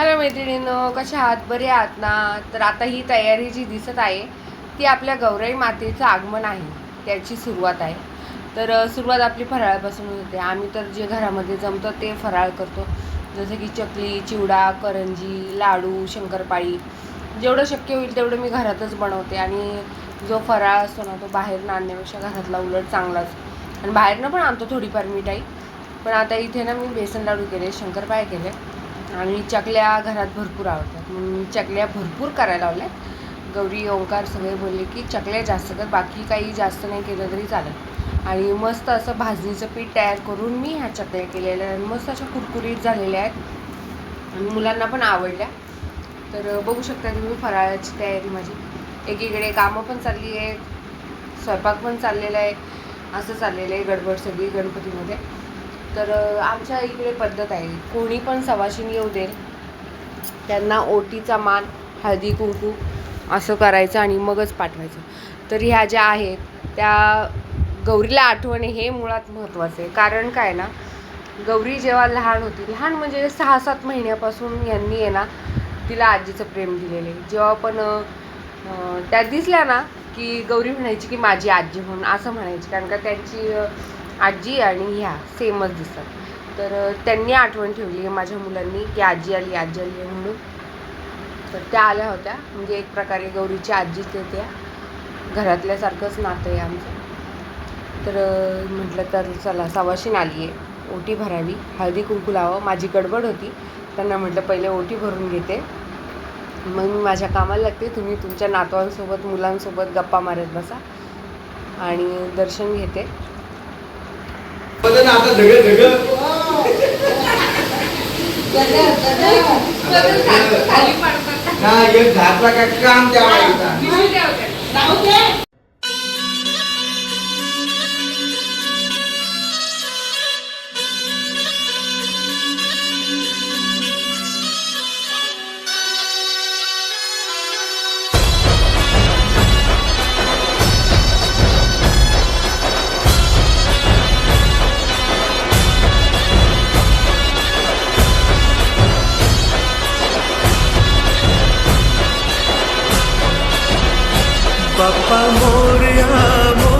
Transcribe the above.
Hello मैत्रिणींनो कशा आहात? बरे आहात ना? तर आता ही तयारी जी दिसत आहे ती आपल्या गौराई मातेचं आगमन आहे. त्याची सुरुवात आहे. तर सुरुवात आपली फराळापासून होते. आम्ही तर जे घरामध्ये जमतं ते फराळ करतो. जसं की चकली चिवडा करंजी लाडू शंकरपाळी. जेवढं शक्य होईल तेवढं मी घरातच बनवते. आणि जो फराळ असतो ना तो बाहेर आणण्यापेक्षा घरातला उलट चांगलाच. आणि बाहेरनं पण आणतो थोडीफार मिठाई. पण आता इथे ना मी बेसन लाडू केले शंकरपाळे केले आणि चकल्या घरात भरपूर आवडतात. म्हणून मी चकल्या भरपूर करायला लावल्या गौरी ओंकार सगळे बोलले की चकल्या जास्त कर बाकी काही जास्त नाही केलं तरी चालेल. आणि मस्त असं भाजणीचं पीठ तयार करून मी ह्या चकल्या केलेल्या आहेत. आणि मस्त अशा कुरकुरीत झालेल्या आहेत. आणि मुलांना पण आवडल्या. तर बघू शकता तुम्ही फराळाची तयारी माझी. एकीकडे कामं पण चालली आहे स्वयंपाक पण चाललेला आहे. असं चाललेलं आहे गडबड सगळी गणपतीमध्ये. तर आमच्या इकडे पद्धत आहे. कोणी पण सवाशीन येऊ दे. त्यांना ओटीचा मान हळदी कुंकू असं करायचं आणि मगच पाठवायचं. तर ह्या ज्या आहेत त्या गौरीला आठवणे हे मुळात महत्त्वाचं आहे. कारण काय ना गौरी जेव्हा लहान होती लहान म्हणजे सहा सात महिन्यापासून यांनी आहे ना तिला आजीचं प्रेम दिलेलं आहे. जेव्हा पण त्यात त्या दिसल्या ना की गौरी म्हणायची की माझी आजी म्हणून असं म्हणायची. कारण का त्यांची आजी आणि ह्या सेमच दिसतात तर त्यांनी आठवण ठेवली आहे माझ्या मुलांनी की आजी आली आजी आली आहे म्हणून. तर त्या आल्या होत्या. म्हणजे एक प्रकारे गौरीची आजीच आहे त्या. घरातल्यासारखंच नातं आहे आमचं. तर म्हटलं तर चला सवाशीन आली आहे ओटी भरावी. हळदी कुंकू लावं माझी गडबड होती. त्यांना म्हटलं पहिले ओटी भरून घेते. मग मी माझ्या कामाला लागते. तुम्ही तुमच्या नातवांसोबत मुलांसोबत गप्पा मारत बसा आणि दर्शन घेते. बघा ना आता ढगल ढगल ना एक घातला का काम papá amor y.